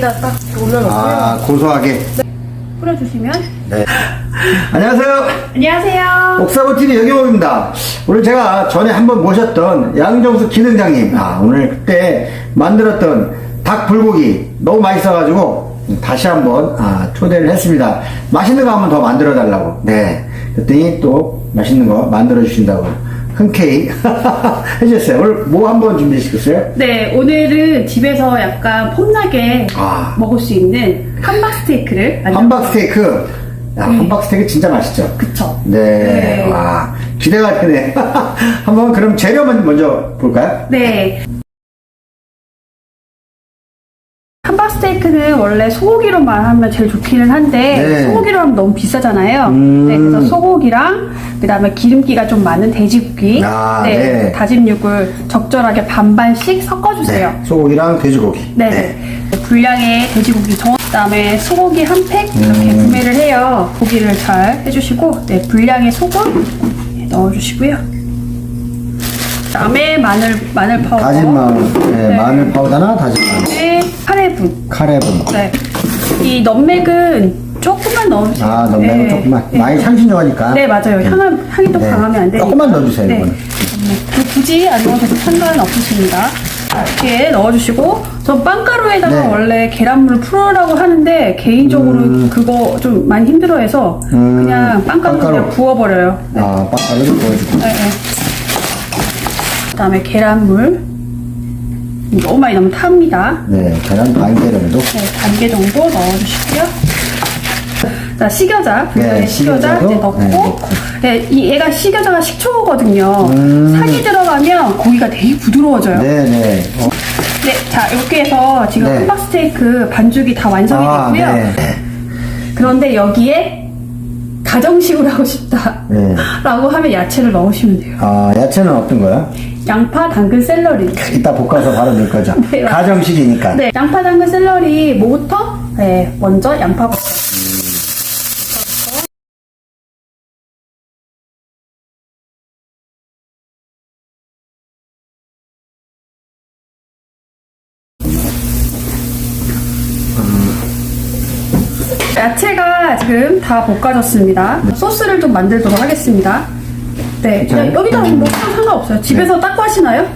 여기다 딱 올려놓고요. 아, 고소하게. 뿌려주시면. 네. 안녕하세요. 안녕하세요. 옥사고 TV 여경호입니다. 오늘 제가 전에 한번 모셨던 양정수 기능장님. 아, 오늘 그때 만들었던 닭 불고기 너무 맛있어가지고 다시 한번 아, 초대를 했습니다. 맛있는 거 한번 더 만들어 달라고. 네. 그랬더니 또 맛있는 거 만들어 주신다고 흔쾌히 해주셨어요. 오늘 뭐 한번 준비해 주셨어요? 네, 오늘은 집에서 약간 폼나게 아. 먹을 수 있는 함박 스테이크를 만들- 함박 스테이크. 야, 함박 스테이크 진짜 맛있죠? 그쵸. 네. 네. 와, 기대가 되네. 한번 그럼 재료만 먼저 볼까요? 네. 함박 스테이크는 원래 소고기로만 하면 제일 좋기는 한데 네. 소고기로 하면 너무 비싸잖아요. 음. 네, 그래서 소고기랑 그다음에 기름기가 좀 많은 돼지고기, 아, 네, 네. 다진 육을 적절하게 반반씩 섞어주세요. 네. 소고기랑 돼지고기. 네. 분량의 돼지고기 정 그다음에 소고기 한 팩 이렇게 음. 구매를 해요. 고기를 잘 해주시고 네 분량의 소금 네, 넣어주시고요. 그다음에 마늘 마늘 파우더, 다진 마늘, 네, 네. 마늘 파우더나 다진 마늘. 네, 카레분. 카레분. 네. 이 넘맥은 조금만 넣어주세요. 아, 넘맥은 조금만. 많이 향신료니까. 네 맞아요. 향은 향이 또 네. 강하면 안 되니까. 조금만 넣어주세요, 네. 이거는. 그 굳이 안 넣어도 상관은 없으십니다. 이렇게 넣어주시고 전 빵가루에다가 네. 원래 계란물을 풀으라고 하는데 개인적으로 그거 좀 많이 힘들어해서 음, 그냥 빵가루 빵가루. 그냥 부어버려요. 네. 아, 빵가루 좀 보여주고. 네, 네. 그다음에 계란물 너무 많이 넣으면 탑니다. 네, 계란 반개 정도. 네, 반개 정도 넣어주시고요. 자, 식여자, 네, 분량의 식여자 식여자도, 이제 넣고, 네, 넣고. 네, 이 얘가 식여자가 식초거든요. 음. 살이 들어가면 고기가 되게 부드러워져요. 네. 네네. 어, 자, 이렇게 해서 지금 네. 함박 스테이크 반죽이 다 완성이 아, 됐고요. 네. 그런데 여기에 가정식으로 하고 싶다. 네. 라고 하면 야채를 넣으시면 돼요. 아, 야채는 어떤 거야? 양파, 당근, 샐러리. 이따 볶아서 바로 넣을 거죠. 네, 맞아요. 가정식이니까. 네, 양파, 당근, 샐러리 뭐부터? 네, 먼저 양파부터. 야채가 지금 다 볶아졌습니다. 소스를 좀 만들도록 하겠습니다. 네, 그냥 괜찮아요? 여기다 뭐 상관없어요. 집에서 네. 닦고 하시나요?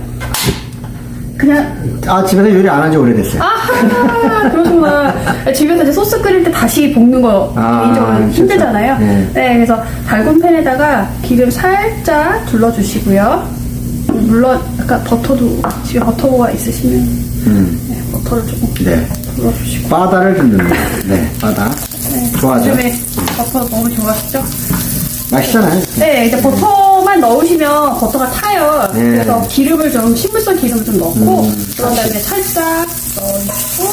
그냥 아, 집에서 요리 안 한 지 오래됐어요. 아, 그러시구나. 집에서 이제 소스 끓일 때 다시 볶는 거 아, 개인적으로 진짜? 힘들잖아요. 네. 네. 그래서 달군 팬에다가 기름 살짝 둘러주시고요. 물론 약간 버터도 집에 버터가 있으시면 음, 네, 버터를 조금 네. 둘러주시고. 바다를 듣는다. 네, 바다. 좋아하죠? 요즘에 버터 너무 좋아하시죠? 맛있잖아요. 네, 이제 버터 만 넣으시면 버터가 타요. 네. 그래서 기름을 좀 식물성 기름을 좀 넣고 음, 그런 다음에 살짝 넣어주고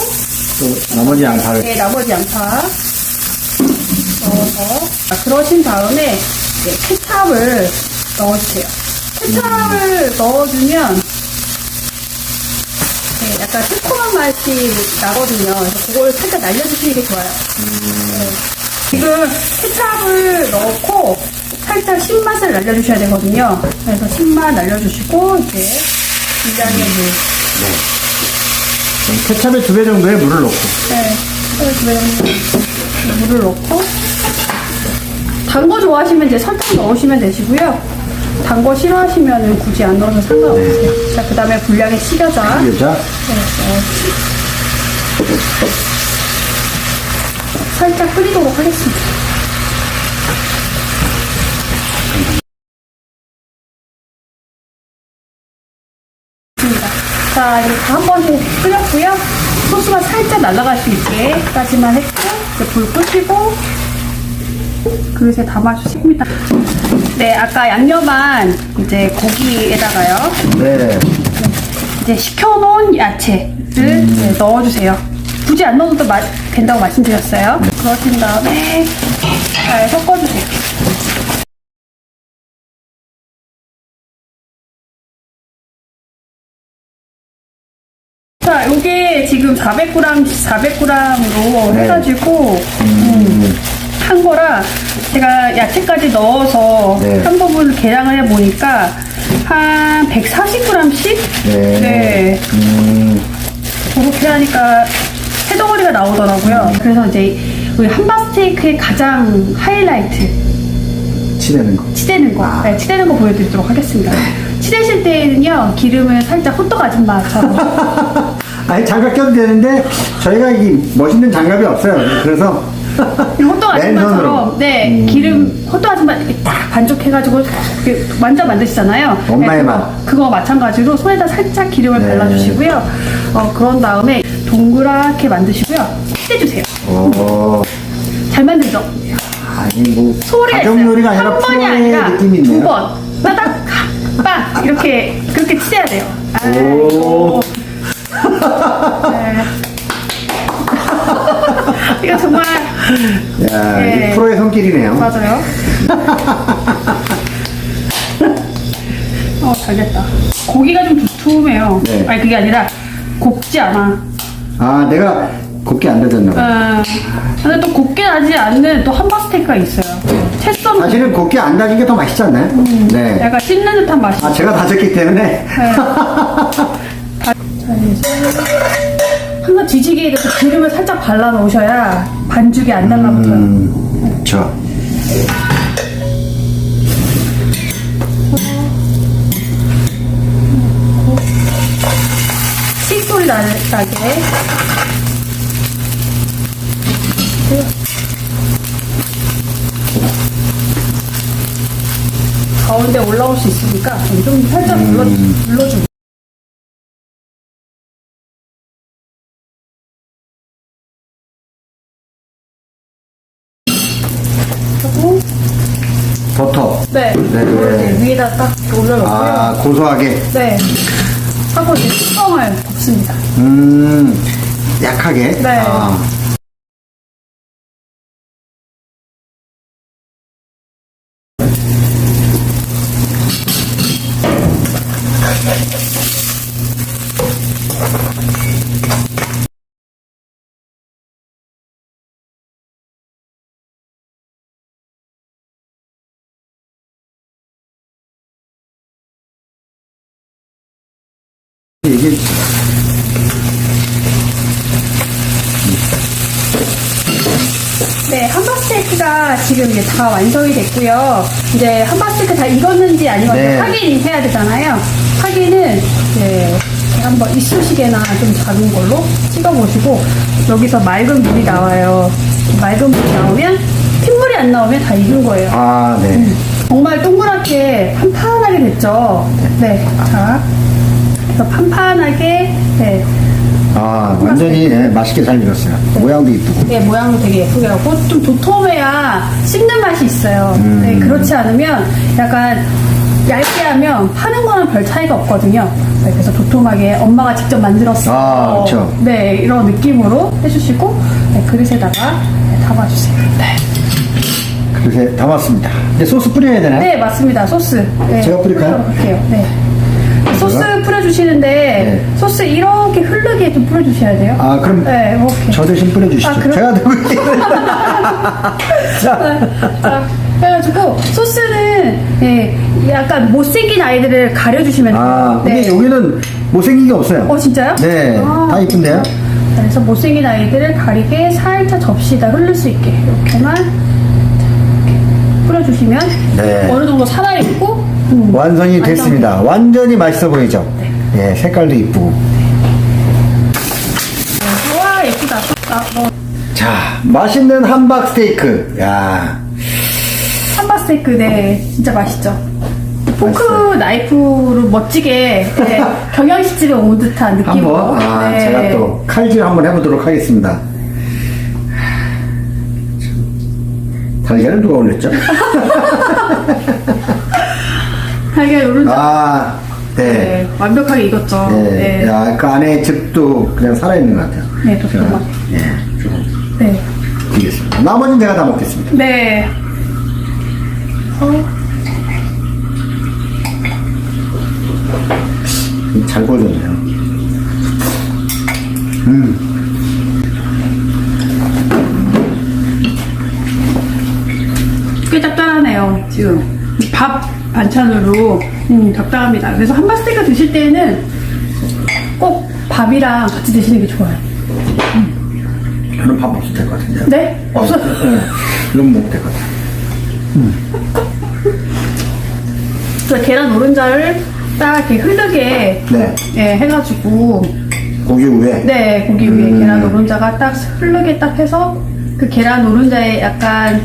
또 나머지 양파를. 네, 나머지 양파 넣어서 자, 그러신 다음에 이제 케찹을 넣어주세요. 케찹을 넣어주면 네, 약간 새콤한 맛이 나거든요. 그래서 그걸 살짝 날려주시는 게 좋아요. 네. 지금 케찹을 넣고 살짝 신맛을 날려주셔야 되거든요. 그래서 신맛 날려주시고 이제 분량의 물. 케찹의 두 배 정도의 물을 넣고. 네. 그래서 물을 넣고 단 거 좋아하시면 이제 설탕 넣으시면 되시고요. 단 거 싫어하시면 굳이 안 넣어도 상관없어요. 자, 그 다음에 분량의 식여자. 여자. 네. 살짝 끓이도록 하겠습니다. 자, 이렇게 한번 끓였고요. 소스가 살짝 날아갈 수 있게까지만 했고, 이제 불 끄시고, 그릇에 담아주십니다. 네, 아까 양념한 이제 고기에다가요. 네. 이제 식혀놓은 야채를 이제 넣어주세요. 굳이 안 넣어도 마- 된다고 말씀드렸어요. 그러신 다음에 잘 섞어주세요. 400g, 400g으로 네. 해가지고, 음, 한 거라, 제가 야채까지 넣어서 네. 한 부분을 계량을 해보니까, 한 140g씩? 네. 네. 음, 그렇게 하니까 새덩어리가 나오더라고요. 그래서 이제 우리 함박 스테이크의 가장 하이라이트 치대는 거. 치대는 거, 아. 네, 치대는 거 보여드리도록 하겠습니다. 치대실 때는요 기름을 살짝 호떡 아줌마처럼 아니 장갑 껴도 되는데 저희가 이 멋있는 장갑이 없어요. 그래서 호떡 아줌마처럼. 네 음. 기름 호떡 아줌마 이렇게 딱 반죽해가지고 이렇게 완전 만드시잖아요. 엄마의 네, 그거, 맛. 그거 마찬가지로 손에다 살짝 기름을 네. 발라주시고요. 어 그런 다음에 동그랗게 만드시고요. 치대주세요. 오, 잘 만들죠? 아니 뭐 소리가 가정. 요리가 아니라 한 번이 아니라 느낌이 있네요. 두 번. 따닥, 빵! 이렇게, 그렇게 치셔야 돼요. 오. 아이고. 네. 이거 정말, 야, 네. 이게 프로의 손길이네요. 맞아요. 어, 잘 됐다. 고기가 좀 두툼해요. 네. 아니, 그게 아니라, 곱지 않아. 아, 내가 곱게 안 되졌나 봐. 어, 근데 또 곱게 나지 않는 또 함박 스테이크가 있어요. 채썬 사실은 곱게 안 다진 게 더 맛있지 않나요? 네. 약간 씹는 듯한 맛이. 아, 제가 다졌기 때문에. 네. 자, 이제 항상 뒤지게 이렇게 기름을 살짝 발라 놓으셔야 반죽이 안 달라붙어요. 음, 저. 씩 소리 나- 나게. 가운데 올라올 수 있으니까 좀 살짝 눌러, 눌러주고. 위에다 딱 올려놓고요. 아, 고소하게. 네. 하고 이제 뚜껑을 덮습니다. 음, 약하게. 네. 아, 이게 네, 함박스테이크가 지금 이제 다 완성이 됐고요. 이제 함박스테이크 다 익었는지 아니면 네. 확인해야 되잖아요. 확인은 이제 한번 이쑤시개나 좀 작은 걸로 찍어보시고 여기서 맑은 물이 나와요. 맑은 물이 나오면 핏물이 안 나오면 다 익은 거예요. 아, 네. 정말 동그랗게 판판하게 됐죠. 네, 자, 그래서 판판하게 네, 아, 완전히 네, 맛있게 잘 익었어요. 모양도 이쁘고. 예, 모양도 되게 예쁘게 하고 좀 도톰해야 씹는 맛이 있어요. 음. 네, 그렇지 않으면 약간 얇게 하면 파는 거는 별 차이가 없거든요. 네, 그래서 도톰하게 엄마가 직접 만들었어. 아, 그렇죠. 네, 이런 느낌으로 해주시고 네, 그릇에다가 네, 담아주세요. 네. 그릇에 담았습니다. 이제 소스 뿌려야 되나요? 네, 맞습니다. 소스. 네, 제가 뿌릴까요? 뿌려볼게요. 네. 소스 뿌려주시는데 네. 소스 이렇게 흐르게 좀 뿌려주셔야 돼요. 아, 그럼 네, 이렇게. 저 대신 뿌려주시죠. 아, 그럼- 제가 들고. 자, 자, 그래가지고 소스는 예, 약간 못생긴 아이들을 가려주시면 돼요. 아, 근데 네. 여기는 못생긴 게 없어요. 어 진짜요? 네, 아, 다 이쁜데요? 자, 그래서 못생긴 아이들을 가리게 살짝 접시에다 흐를 수 있게 이렇게만 자, 이렇게 뿌려주시면 네. 어느 정도 살아있고 음, 완성이 완성. 됐습니다. 완전히 맛있어 보이죠? 예, 색깔도 이쁘고. 와 예쁘다. 아, 뭐 자, 맛있는 함박 스테이크. 야, 삼바스테이크 네 진짜 맛있죠. 포크 맛있어요. 나이프로 멋지게 네, 경양식집에 온 듯한 느낌으로. 한번, 아, 네. 제가 또 칼질 한번 해보도록 하겠습니다. 달걀을 누가 올렸죠? 달걀 요런 아, 네. 네, 완벽하게 익었죠. 네. 네. 야, 그 안에 즙도 그냥 살아있는 것 같아요. 네, 도톰하게. 예, 좀 네. 드리겠습니다. 나머지는 제가 다 먹겠습니다. 네. 어, 잘 구워졌네요. 음, 꽤 짭짤하네요, 지금. 밥 반찬으로, 음, 적당합니다. 그래서 함바스테이크 드실 때는 꼭 밥이랑 같이 드시는 게 좋아요. 음. 저는 밥 없을 될것 같은데요. 네? 없어. 네. 이건 먹을 될것 같아요. 그 계란 노른자를 딱 이렇게 흐르게 네. 예, 해가지고 고기 위에. 네 고기 위에 음. 계란 노른자가 딱 흐르게 딱 해서 그 계란 노른자에 약간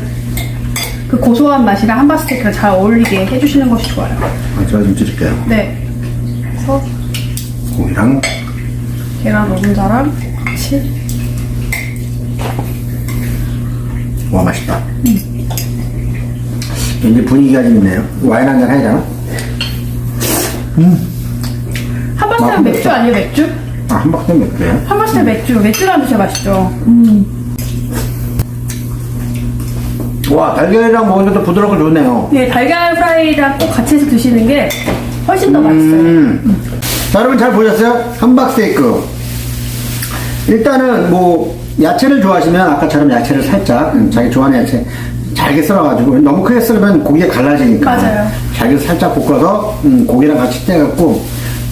그 고소한 맛이랑 함박스테이크가 잘 어울리게 해주시는 것이 좋아요. 아, 제가 좀 드릴게요. 네. 그래서 고기랑 계란 노른자랑 같이 와 맛있다. 왠지 분위기가 좀 있네요. 와인 한 잔 해야 되나? 함박스테이크 아, 맥주 아니에요 맥주? 아, 한 박스 몇 개요? 함박스테이크 맥주 맥주랑 드셔 맛있죠. 와, 달걀이랑 먹으니까 또 부드럽고 좋네요. 네 달걀 프라이랑 꼭 같이 해서 드시는 게 훨씬 더 맛있어요. 음. 자, 여러분 잘 보셨어요? 함박스테이크. 일단은 뭐 야채를 좋아하시면 아까처럼 야채를 살짝 음, 자기 좋아하는 야채 잘게 썰어가지고 너무 크게 썰으면 고기가 갈라지니까 맞아요. 잘게 살짝 볶아서 음, 고기랑 같이 떼갖고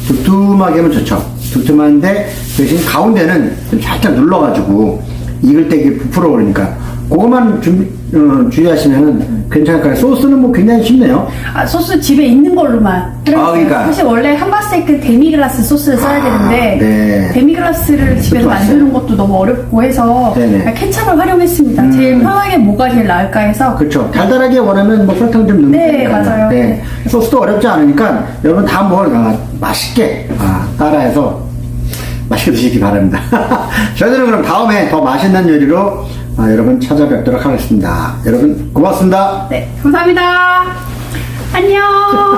두툼하게 하면 좋죠. 두툼한데 대신 가운데는 좀 살짝 눌러가지고 익을 때 이게 부풀어 오르니까 그것만 준비, 어, 주의하시면 괜찮을 거예요. 소스는 뭐 굉장히 쉽네요. 아, 소스 집에 있는 걸로만. 아, 그러니까. 사실 원래 함박스테이크 데미글라스 소스를 써야 아, 되는데 네. 데미글라스를 집에서. 만드는 것도 너무 어렵고 해서 네네. 그냥 케찹을 활용했습니다. 음. 제일 편하게 뭐가 제일 나을까 해서 그렇죠. 달달하게 원하면 뭐 설탕 좀 넣는 네, 거니까요. 맞아요. 네. 소스도 어렵지 않으니까 여러분 다 한번 아, 맛있게 아, 따라해서 맛있게 드시기 바랍니다. 저희들은 그럼 다음에 더 맛있는 요리로 아, 여러분 찾아뵙도록 하겠습니다. 여러분 고맙습니다. 네, 감사합니다. 안녕.